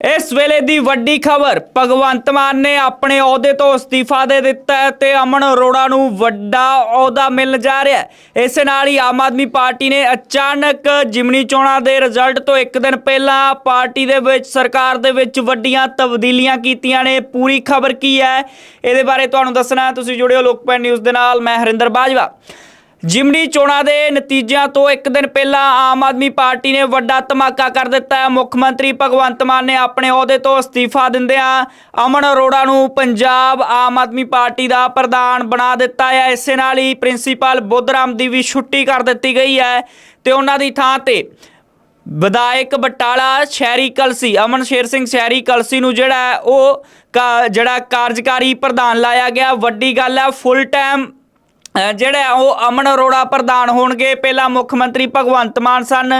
ਇਸ ਵੇਲੇ ਦੀ ਵੱਡੀ ਖਬਰ, ਭਗਵੰਤ ਮਾਨ ਨੇ ਆਪਣੇ ਅਹੁਦੇ ਤੋਂ ਅਸਤੀਫਾ ਦੇ ਦਿੱਤਾ ਹੈ ਤੇ ਅਮਨ ਅਰੋੜਾ ਨੂੰ ਵੱਡਾ ਅਹੁਦਾ ਮਿਲਣ ਜਾ ਰਿਹਾ ਹੈ। ਇਸ ਨਾਲ ਹੀ ਆਮ ਆਦਮੀ ਪਾਰਟੀ ਨੇ ਅਚਾਨਕ ਜਿਮਨੀ ਚੋਣਾਂ ਦੇ ਰਿਜ਼ਲਟ ਤੋਂ ਇੱਕ ਦਿਨ ਪਹਿਲਾਂ ਪਾਰਟੀ ਦੇ ਵਿੱਚ, ਸਰਕਾਰ ਦੇ ਵਿੱਚ ਵੱਡੀਆਂ ਤਬਦੀਲੀਆਂ ਕੀਤੀਆਂ ਨੇ। ਪੂਰੀ ਖਬਰ ਕੀ ਹੈ? ਇਹਦੇ ਬਾਰੇ ਤੁਹਾਨੂੰ ਦੱਸਣਾ ਤੁਸੀਂ ਜੁੜਿਓ ਲੋਕਪਾਲ ਨਿਊਜ਼ ਦੇ ਨਾਲ, ਮੈਂ ਹਰਿੰਦਰ ਬਾਜਵਾ। ਜਿਮਨੀ ਚੋਣਾਂ ਦੇ ਨਤੀਜਿਆਂ ਤੋਂ ਇੱਕ ਦਿਨ ਪਹਿਲਾਂ ਆਮ ਆਦਮੀ ਪਾਰਟੀ ਨੇ ਵੱਡਾ ਧਮਾਕਾ ਕਰ ਦਿੱਤਾ ਹੈ। ਮੁੱਖ ਮੰਤਰੀ ਭਗਵੰਤ ਮਾਨ ਨੇ ਆਪਣੇ ਅਹੁਦੇ ਤੋਂ ਅਸਤੀਫਾ ਦਿੰਦਿਆਂ ਅਮਨ ਅਰੋੜਾ ਨੂੰ ਪੰਜਾਬ ਆਮ ਆਦਮੀ ਪਾਰਟੀ ਦਾ ਪ੍ਰਧਾਨ ਬਣਾ ਦਿੱਤਾ ਹੈ। ਇਸੇ ਨਾਲ ਹੀ ਪ੍ਰਿੰਸੀਪਲ ਬੁੱਧਰਾਮ ਦੀ ਵੀ ਛੁੱਟੀ ਕਰ ਦਿੱਤੀ ਗਈ ਹੈ ਤੇ ਉਹਨਾਂ ਦੀ ਥਾਂ ਤੇ ਵਿਧਾਇਕ ਬਟਾਲਾ ਸ਼ਹਿਰੀ ਕਲਸੀ, ਅਮਨ ਸ਼ੇਰ ਸਿੰਘ ਸ਼ਹਿਰੀ ਕਲਸੀ ਨੂੰ ਜਿਹੜਾ ਉਹ ਕਾ- ਜਿਹੜਾ ਕਾਰਜਕਾਰੀ ਪ੍ਰਧਾਨ ਲਾਇਆ ਗਿਆ। ਵੱਡੀ ਗੱਲ ਹੈ ਫੁੱਲ ਟਾਈਮ ਜਿਹੜਾ ਉਹ ਅਮਨ ਅਰੋੜਾ ਪ੍ਰਧਾਨ ਹੋਣਗੇ। ਪਹਿਲਾਂ ਮੁੱਖ ਮੰਤਰੀ ਭਗਵੰਤ ਮਾਨ ਸਨ।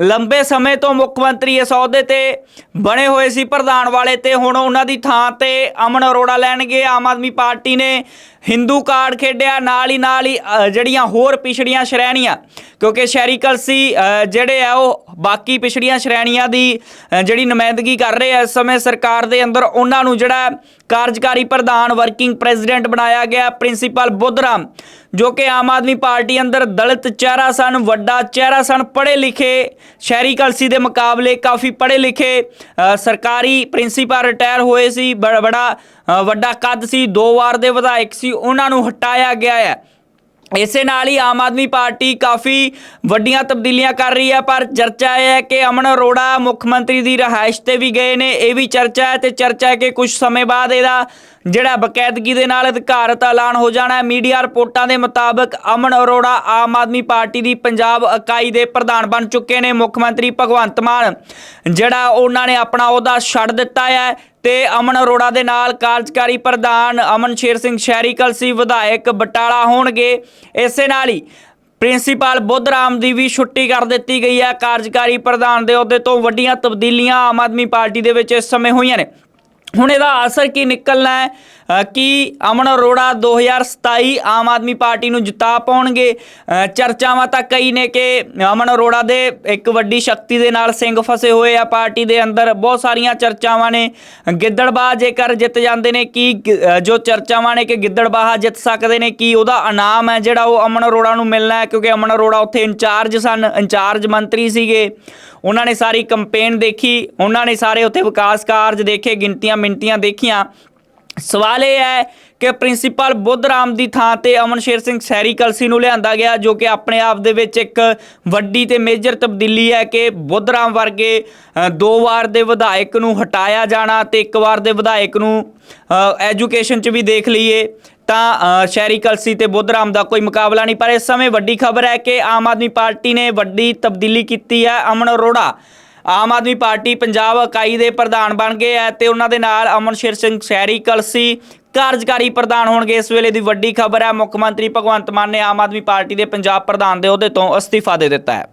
ਲੰਬੇ ਸਮੇਂ ਤੋਂ ਮੁੱਖ ਮੰਤਰੀ ਇਸ ਅਹੁਦੇ ਤੇ ਬਣੇ ਹੋਏ ਸੀ ਪ੍ਰਧਾਨ ਵਾਲੇ ਤੇ। ਹੁਣ ਉਹਨਾਂ ਦੀ ਥਾਂ ਤੇ ਅਮਨ ਅਰੋੜਾ ਲੈਣਗੇ। ਆਮ ਆਦਮੀ ਪਾਰਟੀ ਨੇ ਹਿੰਦੂ ਕਾਰਡ ਖੇਡਿਆ। ਨਾਲ ਹੀ ਨਾਲ ਹੀ ਜਿਹੜੀਆਂ ਹੋਰ ਪਿਛੜੀਆਂ ਸ਼੍ਰੇਣੀਆਂ, ਕਿਉਂਕਿ ਸ਼ਹਿਰੀ ਕਲਸੀ ਜਿਹੜੇ ਆ ਉਹ ਬਾਕੀ ਪਿਛੜੀਆਂ ਸ਼੍ਰੇਣੀਆਂ ਦੀ ਜਿਹੜੀ ਨੁਮਾਇੰਦਗੀ ਕਰ ਰਹੇ ਆ ਇਸ ਸਮੇਂ ਸਰਕਾਰ ਦੇ ਅੰਦਰ, ਉਹਨਾਂ ਨੂੰ ਜਿਹੜਾ ਕਾਰਜਕਾਰੀ ਪ੍ਰਧਾਨ, ਵਰਕਿੰਗ ਪ੍ਰੈਜ਼ੀਡੈਂਟ ਬਣਾਇਆ ਗਿਆ, ਪ੍ਰਿੰਸੀਪਲ ਬੁੱਧਰਾਮ। ਜੋ ਕਿ ਆਮ ਆਦਮੀ ਪਾਰਟੀ ਅੰਦਰ ਦਲਿਤ ਚਿਹਰਾ ਸਨ ਵੱਡਾ ਚਿਹਰਾ ਸਨ ਪੜ੍ਹੇ ਲਿਖੇ। ਸ਼ਹਿਰੀ ਕਲਸੀ ਦੇ ਮੁਕਾਬਲੇ ਕਾਫੀ ਪੜ੍ਹੇ ਲਿਖੇ। ਅ, ਸਰਕਾਰੀ ਪ੍ਰਿੰਸੀਪਲ ਰਿਟਾਇਰ ਹੋਏ ਸੀ ਬ- ਬੜਾ ਵੱਡਾ ਕੱਦ ਸੀ ਦੋ ਵਾਰ ਦੇ ਵਿਧਾਇਕ ਸੀ ਉਹਨਾਂ ਨੂੰ ਹਟਾਇਆ ਗਿਆ ਹੈ। ਇਸੇ ਨਾਲ ਹੀ ਆਮ ਆਦਮੀ ਪਾਰਟੀ ਕਾਫੀ ਵੱਡੀਆਂ ਤਬਦੀਲੀਆਂ ਕਰ ਰਹੀ ਹੈ, ਪਰ ਚਰਚਾ ਇਹ ਹੈ ਕਿ ਅਮਨ ਅਰੋੜਾ ਮੁੱਖ ਮੰਤਰੀ ਦੀ ਰਹਾਇਸ਼ ਤੇ ਵੀ ਗਏ ਨੇ, ਇਹ ਵੀ ਚਰਚਾ ਹੈ ਤੇ ਚਰਚਾ ਹੈ ਕਿ ਕੁਝ ਸਮੇਂ ਬਾਅਦ ਇਹਦਾ ਜਿਹੜਾ ਬਕਾਇਦਗੀ ਦੇ ਨਾਲ ਅਧਿਕਾਰਤ ਐਲਾਨ ਹੋ ਜਾਣਾ ਹੈ। ਮੀਡੀਆ ਰਿਪੋਰਟਾਂ ਦੇ ਮੁਤਾਬਕ ਅਮਨ ਅਰੋੜਾ ਆਮ ਆਦਮੀ ਪਾਰਟੀ ਦੀ ਪੰਜਾਬ ਇਕਾਈ ਦੇ ਪ੍ਰਧਾਨ ਬਣ ਚੁੱਕੇ ਨੇ, ਮੁੱਖ ਮੰਤਰੀ ਭਗਵੰਤ ਮਾਨ, ਜਿਹੜਾ ਉਹਨਾਂ ਨੇ ਆਪਣਾ ਅਹੁਦਾ ਛੱਡ ਦਿੱਤਾ ਹੈ। ਤੇ ਅਮਨ ਅਰੋੜਾ ਦੇ ਨਾਲ ਕਾਰਜਕਾਰੀ ਪ੍ਰਧਾਨ ਅਮਨ ਸ਼ੇਰ ਸਿੰਘ ਸ਼ਹਿਰੀ ਕਲਸੀ, ਵਿਧਾਇਕ ਬਟਾਲਾ ਹੋਣਗੇ। ਇਸੇ ਨਾਲ ਹੀ ਪ੍ਰਿੰਸੀਪਲ ਬੁੱਧਰਾਮ ਦੀ ਵੀ ਛੁੱਟੀ ਕਰ ਦਿੱਤੀ ਗਈ ਹੈ। ਕਾਰਜਕਾਰੀ ਪ੍ਰਧਾਨ ਦੇ ਅਹੁਦੇ ਤੋਂ ਵੱਡੀਆਂ ਤਬਦੀਲੀਆਂ ਆਮ ਆਦਮੀ ਪਾਰਟੀ ਦੇ ਵਿੱਚ ਇਸ ਸਮੇਂ ਹੋਈਆਂ ਨੇ। ਹੁਣ ਇਹਦਾ ਅਸਰ ਕੀ ਨਿਕਲਣਾ ਹੈ? ਕਿ ਅਮਨ ਅਰੋੜਾ 2027 ਆਮ ਆਦਮੀ ਪਾਰਟੀ ਨੂੰ ਜਿਤਾ ਪਾਉਣਗੇ? ਚਰਚਾਵਾਂ ਤਾਂ ਕਈ ਨੇ ਕਿ ਅਮਨ ਅਰੋੜਾ ਦੇ ਇੱਕ ਵੱਡੀ ਸ਼ਕਤੀ ਦੇ ਨਾਲ ਸਿੰਘ ਫਸੇ ਹੋਏ ਆ ਪਾਰਟੀ ਦੇ ਅੰਦਰ। ਬਹੁਤ ਸਾਰੀਆਂ ਚਰਚਾਵਾਂ ਨੇ। ਗਿੱਦੜਬਾਹ ਜੇਕਰ ਜਿੱਤ ਜਾਂਦੇ ਨੇ, ਕੀ ਜੋ ਚਰਚਾਵਾਂ ਨੇ ਕਿ ਗਿੱਦੜਬਾਹ ਜਿੱਤ ਸਕਦੇ ਨੇ, ਕੀ ਉਹਦਾ ਇਨਾਮ ਹੈ ਜਿਹੜਾ ਉਹ ਅਮਨ ਅਰੋੜਾ ਨੂੰ ਮਿਲਣਾ ਹੈ? ਕਿਉਂਕਿ ਅਮਨ ਅਰੋੜਾ ਉੱਥੇ ਇੰਚਾਰਜ ਸਨ, ਇੰਚਾਰਜ ਮੰਤਰੀ ਸੀਗੇ। ਉਹਨਾਂ ਨੇ ਸਾਰੀ ਕੰਪੇਨ ਦੇਖੀ, ਉਹਨਾਂ ਨੇ ਸਾਰੇ ਉੱਥੇ ਵਿਕਾਸ ਕਾਰਜ ਦੇਖੇ, ਗਿਣਤੀਆਂ ਮਿੰਟੀਆਂ ਦੇਖੀਆਂ। ਸਵਾਲ ਇਹ ਹੈ ਕਿ ਪ੍ਰਿੰਸੀਪਲ ਬੁੱਧ ਰਾਮ ਦੀ ਥਾਂ ਤੇ ਅਮਨ ਸ਼ੇਰ ਸਿੰਘ ਸੈਰੀ ਕਲਸੀ ਨੂੰ ਲਿਆਂਦਾ ਗਿਆ, ਜੋ ਕਿ ਆਪਣੇ ਆਪ ਦੇ ਵਿੱਚ ਇੱਕ ਵੱਡੀ ਤੇ ਮੇਜਰ ਤਬਦੀਲੀ ਹੈ ਕਿ ਬੁੱਧ ਰਾਮ ਵਰਗੇ ਦੋ ਵਾਰ ਦੇ ਵਿਧਾਇਕ ਨੂੰ ਹਟਾਇਆ ਜਾਣਾ ਤੇ ਇੱਕ ਵਾਰ ਦੇ ਵਿਧਾਇਕ ਨੂੰ ਐਜੂਕੇਸ਼ਨ 'ਚ ਵੀ ਦੇਖ ਲਈਏ, ਤਾਂ ਸ਼ਹਿਰੀ ਕਲਸੀ ਤੇ ਬੁੱਧਰਾਮ ਦਾ ਕੋਈ ਮੁਕਾਬਲਾ ਨਹੀਂ। ਪਰ ਇਸ ਸਮੇਂ ਵੱਡੀ ਖਬਰ ਹੈ ਕਿ ਆਮ ਆਦਮੀ ਪਾਰਟੀ ਨੇ ਵੱਡੀ ਤਬਦੀਲੀ ਕੀਤੀ ਹੈ ਅਮਨ ਅਰੋੜਾ। ਆਮ ਆਦਮੀ ਪਾਰਟੀ ਪੰਜਾਬ ਇਕਾਈ ਦੇ ਪ੍ਰਧਾਨ ਬਣ ਗਏ ਹੈ ਤੇ ਉਹਨਾਂ ਦੇ ਨਾਲ ਅਮਨ ਸ਼ੇਰ ਸਿੰਘ ਸ਼ਹਿਰੀ ਕਲਸੀ, ਕਾਰਜਕਾਰੀ ਪ੍ਰਧਾਨ ਹੋਣਗੇ। ਇਸ ਵੇਲੇ ਦੀ ਵੱਡੀ ਖਬਰ ਹੈ, ਮੁੱਖ ਮੰਤਰੀ ਭਗਵੰਤ ਮਾਨ ਨੇ ਆਮ ਆਦਮੀ ਪਾਰਟੀ ਦੇ ਪੰਜਾਬ ਪ੍ਰਧਾਨ ਦੇ ਅਹੁਦੇ ਤੋਂ ਅਸਤੀਫਾ ਦੇ ਦਿੱਤਾ ਹੈ।